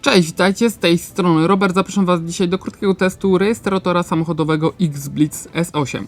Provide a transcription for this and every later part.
Cześć, witajcie, z tej strony Robert. Zapraszam Was dzisiaj do krótkiego testu rejestratora samochodowego X-Blitz S8.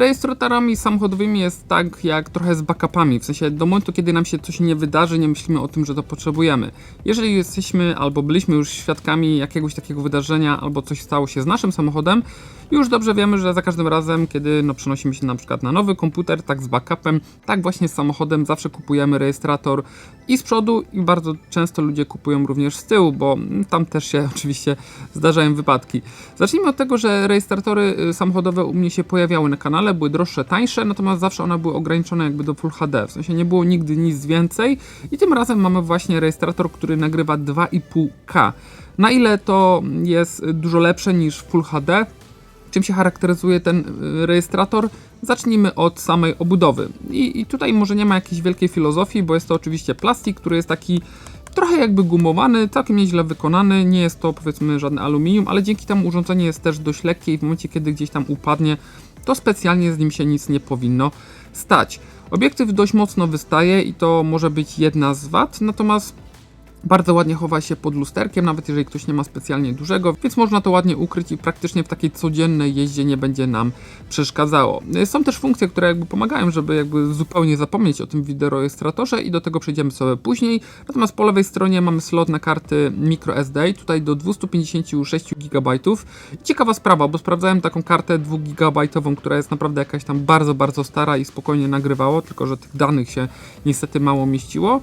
Rejestratorami samochodowymi jest tak jak trochę z backupami, w sensie do momentu, kiedy nam się coś nie wydarzy, nie myślimy o tym, że to potrzebujemy. Jeżeli jesteśmy albo byliśmy już świadkami jakiegoś takiego wydarzenia, albo coś stało się z naszym samochodem, już dobrze wiemy, że za każdym razem, kiedy no, przenosimy się na przykład na nowy komputer, tak z backupem, tak właśnie z samochodem, zawsze kupujemy rejestrator i z przodu i bardzo często ludzie kupują również z tyłu, bo tam też się oczywiście zdarzają wypadki. Zacznijmy od tego, że rejestratory y, samochodowe u mnie się pojawiały na kanale, były droższe, tańsze, natomiast zawsze one były ograniczone jakby do Full HD, w sensie nie było nigdy nic więcej i tym razem mamy właśnie rejestrator, który nagrywa 2,5K. Na ile to jest dużo lepsze niż Full HD, czym się charakteryzuje ten y, rejestrator? Zacznijmy od samej obudowy. I, I tutaj może nie ma jakiejś wielkiej filozofii, bo jest to oczywiście plastik, który jest taki trochę jakby gumowany, całkiem nieźle wykonany, nie jest to powiedzmy żadne aluminium, ale dzięki temu urządzenie jest też dość lekkie i w momencie kiedy gdzieś tam upadnie, to specjalnie z nim się nic nie powinno stać. Obiektyw dość mocno wystaje i to może być jedna z wad, natomiast bardzo ładnie chowa się pod lusterkiem, nawet jeżeli ktoś nie ma specjalnie dużego, więc można to ładnie ukryć i praktycznie w takiej codziennej jeździe nie będzie nam przeszkadzało. Są też funkcje, które jakby pomagają, żeby jakby zupełnie zapomnieć o tym wideorejestratorze i do tego przejdziemy sobie później. Natomiast po lewej stronie mamy slot na karty microSD, tutaj do 256 GB. Ciekawa sprawa, bo sprawdzałem taką kartę 2 GB, która jest naprawdę jakaś tam bardzo, bardzo stara i spokojnie nagrywało, tylko że tych danych się niestety mało mieściło.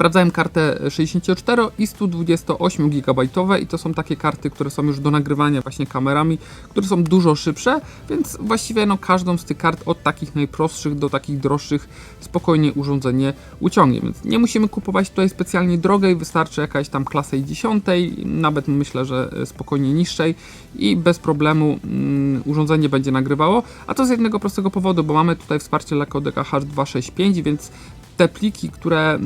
Sprawdzałem kartę 64 i 128 GB i to są takie karty, które są już do nagrywania właśnie kamerami, które są dużo szybsze, więc właściwie no, każdą z tych kart od takich najprostszych do takich droższych spokojnie urządzenie uciągnie. Więc nie musimy kupować tutaj specjalnie drogiej, wystarczy jakaś tam klasy 10, nawet myślę, że spokojnie niższej i bez problemu mm, urządzenie będzie nagrywało, a to z jednego prostego powodu, bo mamy tutaj wsparcie dla kodeka H265, więc te pliki, które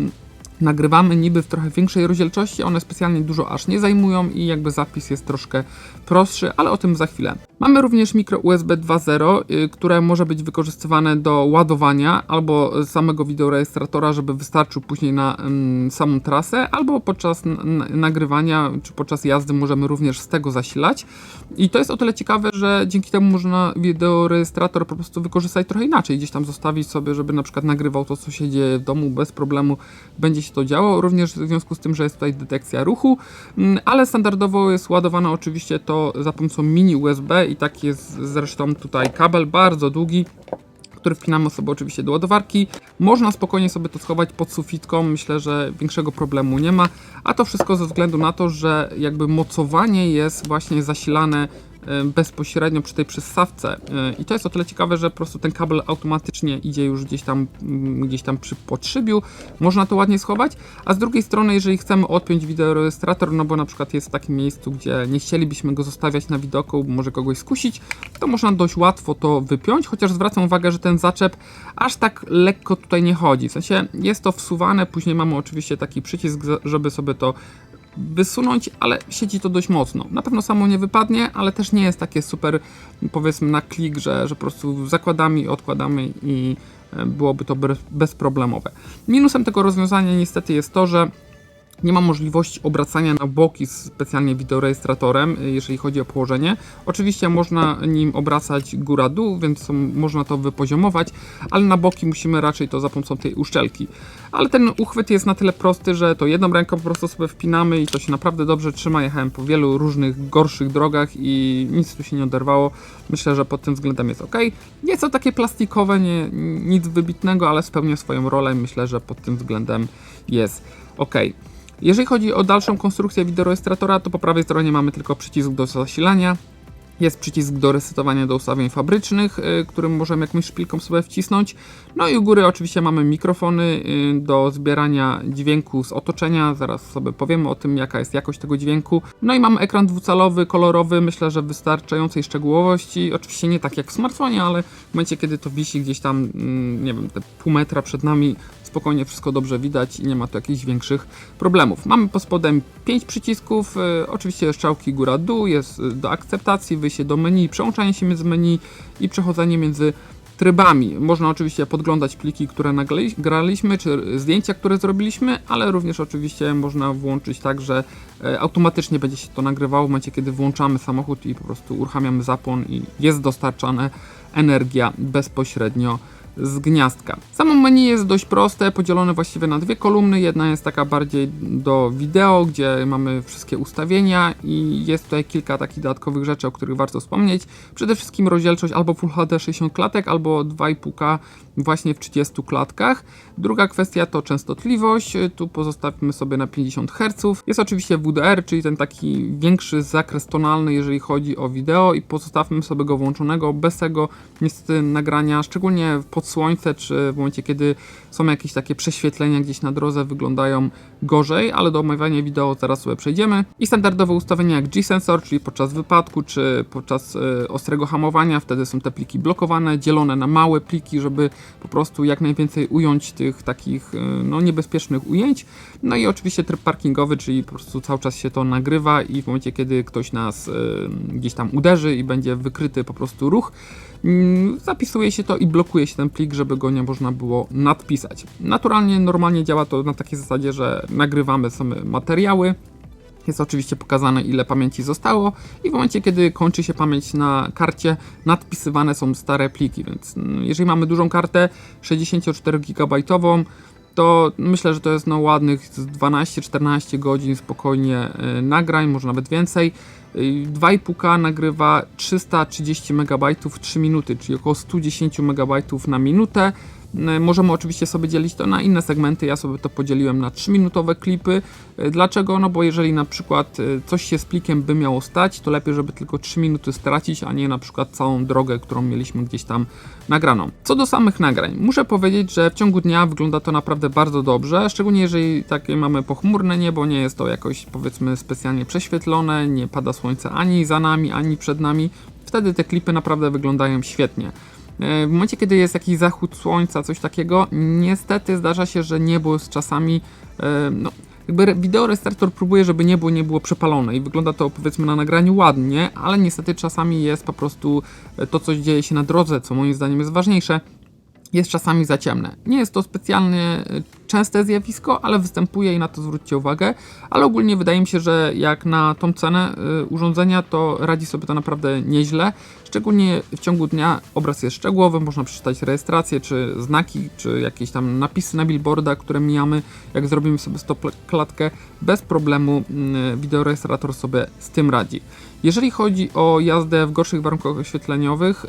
nagrywamy niby w trochę większej rozdzielczości, one specjalnie dużo aż nie zajmują i jakby zapis jest troszkę prostszy, ale o tym za chwilę. Mamy również mikro USB 2.0, y, które może być wykorzystywane do ładowania albo samego wideorejestratora, żeby wystarczył później na mm, samą trasę, albo podczas nagrywania czy podczas jazdy możemy również z tego zasilać. I to jest o tyle ciekawe, że dzięki temu można wideorejestrator po prostu wykorzystać trochę inaczej, gdzieś tam zostawić sobie, żeby na przykład nagrywał to, co się dzieje w domu bez problemu, będzie się to działo, również w związku z tym, że jest tutaj detekcja ruchu, mm, ale standardowo jest ładowane oczywiście to za pomocą mini USB i tak jest zresztą tutaj kabel bardzo długi, który wpinamy sobie oczywiście do ładowarki. Można spokojnie sobie to schować pod sufitką, myślę, że większego problemu nie ma, a to wszystko ze względu na to, że jakby mocowanie jest właśnie zasilane bezpośrednio przy tej przyssawce. E, I to jest o tyle ciekawe, że po prostu ten kabel automatycznie idzie już gdzieś tam, mm, gdzieś tam przy podszybiu. Można to ładnie schować, a z drugiej strony, jeżeli chcemy odpiąć wideorejestrator, no bo na przykład jest w takim miejscu, gdzie nie chcielibyśmy go zostawiać na widoku, może kogoś skusić, to można dość łatwo to wypiąć, chociaż zwracam uwagę, że ten zaczep aż tak lekko tutaj nie chodzi. W sensie jest to wsuwane, później mamy oczywiście taki przycisk, żeby sobie to wysunąć, ale siedzi to dość mocno. Na pewno samo nie wypadnie, ale też nie jest takie super, powiedzmy, na klik, że, że po prostu zakładamy i odkładamy i e, byłoby to bezproblemowe. Minusem tego rozwiązania niestety jest to, że nie ma możliwości obracania na boki specjalnie wideorejestratorem, jeżeli chodzi o położenie. Oczywiście można nim obracać góra-dół, więc można to wypoziomować, ale na boki musimy raczej to za pomocą tej uszczelki. Ale ten uchwyt jest na tyle prosty, że to jedną ręką po prostu sobie wpinamy i to się naprawdę dobrze trzyma. Jechałem po wielu różnych gorszych drogach i nic tu się nie oderwało. Myślę, że pod tym względem jest ok. Nieco takie plastikowe, nie, nic wybitnego, ale spełnia swoją rolę. Myślę, że pod tym względem jest ok. Jeżeli chodzi o dalszą konstrukcję wideorejestratora, to po prawej stronie mamy tylko przycisk do zasilania. Jest przycisk do resetowania do ustawień fabrycznych, y, którym możemy jakąś szpilką sobie wcisnąć. No i u góry oczywiście mamy mikrofony y, do zbierania dźwięku z otoczenia. Zaraz sobie powiemy o tym, jaka jest jakość tego dźwięku. No i mamy ekran dwucalowy, kolorowy, myślę, że wystarczającej szczegółowości. Oczywiście nie tak jak w smartfonie, ale w momencie, kiedy to wisi gdzieś tam, mm, nie wiem, te pół metra przed nami, spokojnie wszystko dobrze widać i nie ma tu jakichś większych problemów. Mamy pod spodem 5 przycisków, e, oczywiście strzałki góra-dół, jest e, do akceptacji, wyjście do menu, przełączanie się między menu i przechodzenie między trybami. Można oczywiście podglądać pliki, które nagraliśmy, czy zdjęcia, które zrobiliśmy, ale również oczywiście można włączyć tak, że e, automatycznie będzie się to nagrywało w momencie, kiedy włączamy samochód i po prostu uruchamiamy zapłon i jest dostarczana energia bezpośrednio z gniazdka. Samo menu jest dość proste, podzielone właściwie na dwie kolumny. Jedna jest taka bardziej do wideo, gdzie mamy wszystkie ustawienia i jest tutaj kilka takich dodatkowych rzeczy, o których warto wspomnieć. Przede wszystkim rozdzielczość albo Full HD 60 klatek, albo 2,5K właśnie w 30 klatkach. Druga kwestia to częstotliwość, tu pozostawimy sobie na 50 Hz. Jest oczywiście WDR, czyli ten taki większy zakres tonalny, jeżeli chodzi o wideo i pozostawmy sobie go włączonego. Bez tego niestety nagrania, szczególnie pod słońce, czy w momencie, kiedy są jakieś takie prześwietlenia gdzieś na drodze, wyglądają gorzej, ale do omawiania wideo zaraz sobie przejdziemy. I standardowe ustawienia jak G-Sensor, czyli podczas wypadku, czy podczas y, ostrego hamowania, wtedy są te pliki blokowane, dzielone na małe pliki, żeby po prostu jak najwięcej ująć tych takich y, no, niebezpiecznych ujęć. No i oczywiście tryb parkingowy, czyli po prostu cały czas się to nagrywa i w momencie, kiedy ktoś nas y, gdzieś tam uderzy i będzie wykryty po prostu ruch, mm, zapisuje się to i blokuje się ten plik, żeby go nie można było nadpisać. Naturalnie, normalnie działa to na takiej zasadzie, że nagrywamy same materiały, jest oczywiście pokazane, ile pamięci zostało, i w momencie, kiedy kończy się pamięć na karcie, nadpisywane są stare pliki. Więc mm, jeżeli mamy dużą kartę 64 GB, to myślę, że to jest no ładnych 12-14 godzin spokojnie y, nagrań, może nawet więcej. 2,5K nagrywa 330 MB w 3 minuty, czyli około 110 MB na minutę. E, możemy oczywiście sobie dzielić to na inne segmenty. Ja sobie to podzieliłem na 3-minutowe klipy. E, dlaczego? No bo jeżeli na przykład e, coś się z plikiem by miało stać, to lepiej, żeby tylko 3 minuty stracić, a nie na przykład całą drogę, którą mieliśmy gdzieś tam nagraną. Co do samych nagrań, muszę powiedzieć, że w ciągu dnia wygląda to naprawdę bardzo dobrze, szczególnie jeżeli takie mamy pochmurne niebo, nie jest to jakoś powiedzmy specjalnie prześwietlone, nie pada słońce ani za nami, ani przed nami. Wtedy te klipy naprawdę wyglądają świetnie. E, w momencie, kiedy jest jakiś zachód słońca, coś takiego, niestety zdarza się, że niebo z czasami, e, no, jakby wideorejestrator próbuje, żeby niebo nie było przepalone i wygląda to powiedzmy na nagraniu ładnie, ale niestety czasami jest po prostu e, to, co dzieje się na drodze, co moim zdaniem jest ważniejsze, jest czasami za ciemne. Nie jest to specjalnie częste zjawisko, ale występuje i na to zwróćcie uwagę. Ale ogólnie wydaje mi się, że jak na tą cenę y, urządzenia, to radzi sobie to naprawdę nieźle. Szczególnie w ciągu dnia obraz jest szczegółowy, można przeczytać rejestrację, czy znaki, czy jakieś tam napisy na billboarda, które mijamy, jak zrobimy sobie stop klatkę, bez problemu y, wideorejestrator sobie z tym radzi. Jeżeli chodzi o jazdę w gorszych warunkach oświetleniowych,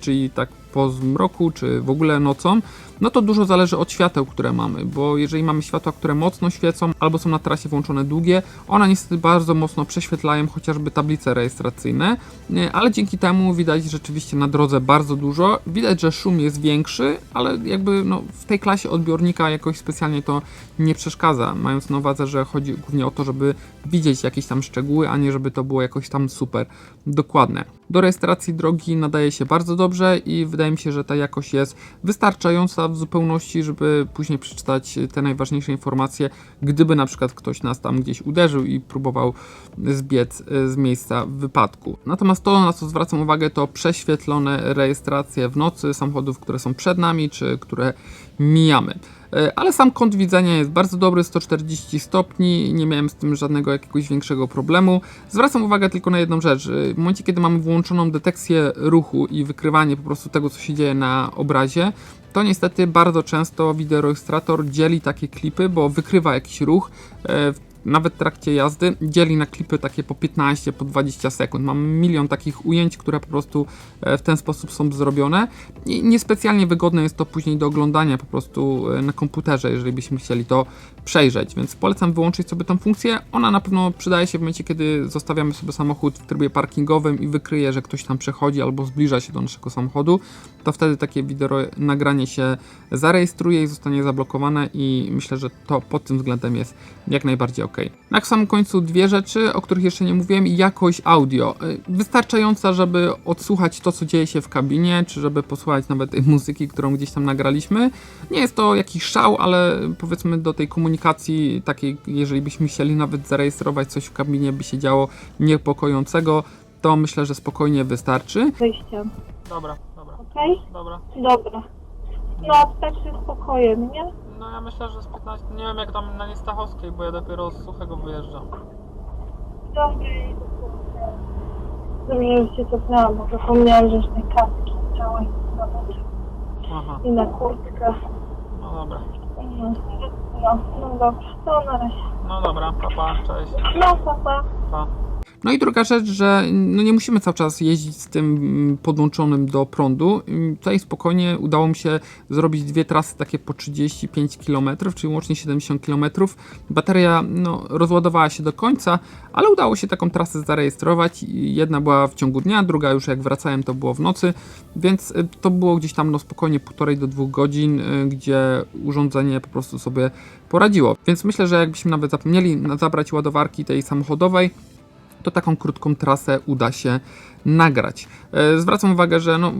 czyli tak po zmroku, czy w ogóle nocą, no to dużo zależy od świateł, które mamy, bo jeżeli mamy światła, które mocno świecą albo są na trasie włączone długie, one niestety bardzo mocno prześwietlają chociażby tablice rejestracyjne, ale dzięki temu widać rzeczywiście na drodze bardzo dużo. Widać, że szum jest większy, ale jakby no, w tej klasie odbiornika jakoś specjalnie to nie przeszkadza, mając na uwadze, że chodzi głównie o to, żeby widzieć jakieś tam szczegóły, a nie żeby to było jakoś tam super dokładne. Do rejestracji drogi nadaje się bardzo dobrze i wydaje mi się, że ta jakość jest wystarczająca w zupełności, żeby później przeczytać te najważniejsze informacje, gdyby na przykład ktoś nas tam gdzieś uderzył i próbował zbiec e, z miejsca wypadku. Natomiast to, na co zwracam uwagę, to prześwietlone rejestracje w nocy samochodów, które są przed nami, czy które mijamy. E, ale sam kąt widzenia jest bardzo dobry, 140 stopni, nie miałem z tym żadnego jakiegoś większego problemu. Zwracam uwagę tylko na jedną rzecz. W momencie, kiedy mamy włączoną detekcję ruchu i wykrywanie po prostu tego, co się dzieje na obrazie, to niestety bardzo często wideorejestrator dzieli takie klipy, bo wykrywa jakiś ruch e, nawet w trakcie jazdy dzieli na klipy takie po 15, po 20 sekund. Mam milion takich ujęć, które po prostu e, w ten sposób są zrobione i niespecjalnie wygodne jest to później do oglądania po prostu e, na komputerze, jeżeli byśmy chcieli to przejrzeć, więc polecam wyłączyć sobie tą funkcję. Ona na pewno przydaje się w momencie, kiedy zostawiamy sobie samochód w trybie parkingowym i wykryje, że ktoś tam przechodzi albo zbliża się do naszego samochodu, to wtedy takie wideo nagranie się zarejestruje i zostanie zablokowane i myślę, że to pod tym względem jest jak najbardziej ok. Na samym końcu dwie rzeczy, o których jeszcze nie mówiłem. Jakość audio. Y, Wystarczająca, żeby odsłuchać to, co dzieje się w kabinie, czy żeby posłuchać nawet tej muzyki, którą gdzieś tam nagraliśmy. Nie jest to jakiś szał, ale powiedzmy do tej komunikacji takiej, jeżeli byśmy chcieli nawet zarejestrować coś w kabinie, by się działo niepokojącego, to myślę, że spokojnie wystarczy. wyjściem. Dobra, dobra, Okej? dobra. Dobra. No, tak się spokojem, nie? No ja myślę, że z 15, nie wiem jak tam na Niestachowskiej, bo ja dopiero z Suchego wyjeżdżam. Dobra, i Dobrze, że się cofnęłam, bo zapomniałam, że już tej kaski całej nawet Aha, i na kurtkę. no dobra. No, no, no dobrze, to na razie. No dobra, papa, cześć. No, papa. Pa. No i druga rzecz, że no nie musimy cały czas jeździć z tym podłączonym do prądu. Tutaj spokojnie udało mi się zrobić dwie trasy takie po 35 km, czyli łącznie 70 km. Bateria no, rozładowała się do końca, ale udało się taką trasę zarejestrować. Jedna była w ciągu dnia, druga już jak wracałem to było w nocy, więc y, to było gdzieś tam no spokojnie półtorej do dwóch godzin, y, gdzie urządzenie po prostu sobie poradziło. Więc myślę, że jakbyśmy nawet zapomnieli zabrać ładowarki tej samochodowej, to taką krótką trasę uda się nagrać. E, Zwracam uwagę, że no,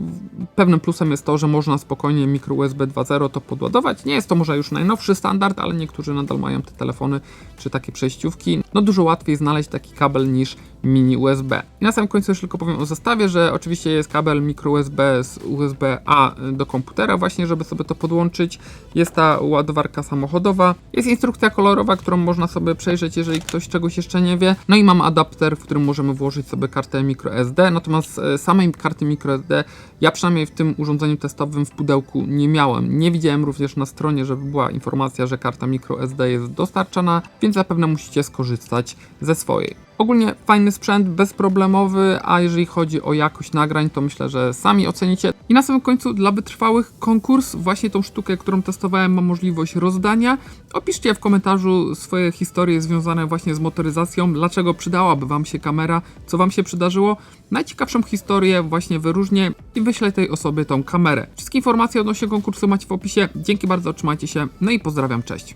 pewnym plusem jest to, że można spokojnie mikro USB 2.0 to podładować. Nie jest to może już najnowszy standard, ale niektórzy nadal mają te telefony czy takie przejściówki. No dużo łatwiej znaleźć taki kabel niż mini USB. I na samym końcu jeszcze tylko powiem o zestawie, że oczywiście jest kabel mikro USB z USB-A do komputera właśnie, żeby sobie to podłączyć. Jest ta ładowarka samochodowa. Jest instrukcja kolorowa, którą można sobie przejrzeć, jeżeli ktoś czegoś jeszcze nie wie. No i mam adapter, w którym możemy włożyć sobie kartę microSD. Natomiast e, samej karty microSD ja przynajmniej w tym urządzeniu testowym w pudełku nie miałem. Nie widziałem również na stronie, żeby była informacja, że karta microSD jest dostarczana, więc zapewne musicie skorzystać ze swojej. Ogólnie fajny sprzęt, bezproblemowy, a jeżeli chodzi o jakość nagrań, to myślę, że sami ocenicie. I na samym końcu dla wytrwałych konkurs, właśnie tą sztukę, którą testowałem, ma możliwość rozdania. Opiszcie w komentarzu swoje historie związane właśnie z motoryzacją, dlaczego przydałaby Wam się kamera, co Wam się przydarzyło. Najciekawszą historię właśnie wyróżnię i wyślę tej osobie tą kamerę. Wszystkie informacje odnośnie konkursu macie w opisie. Dzięki bardzo, trzymajcie się, no i pozdrawiam, cześć.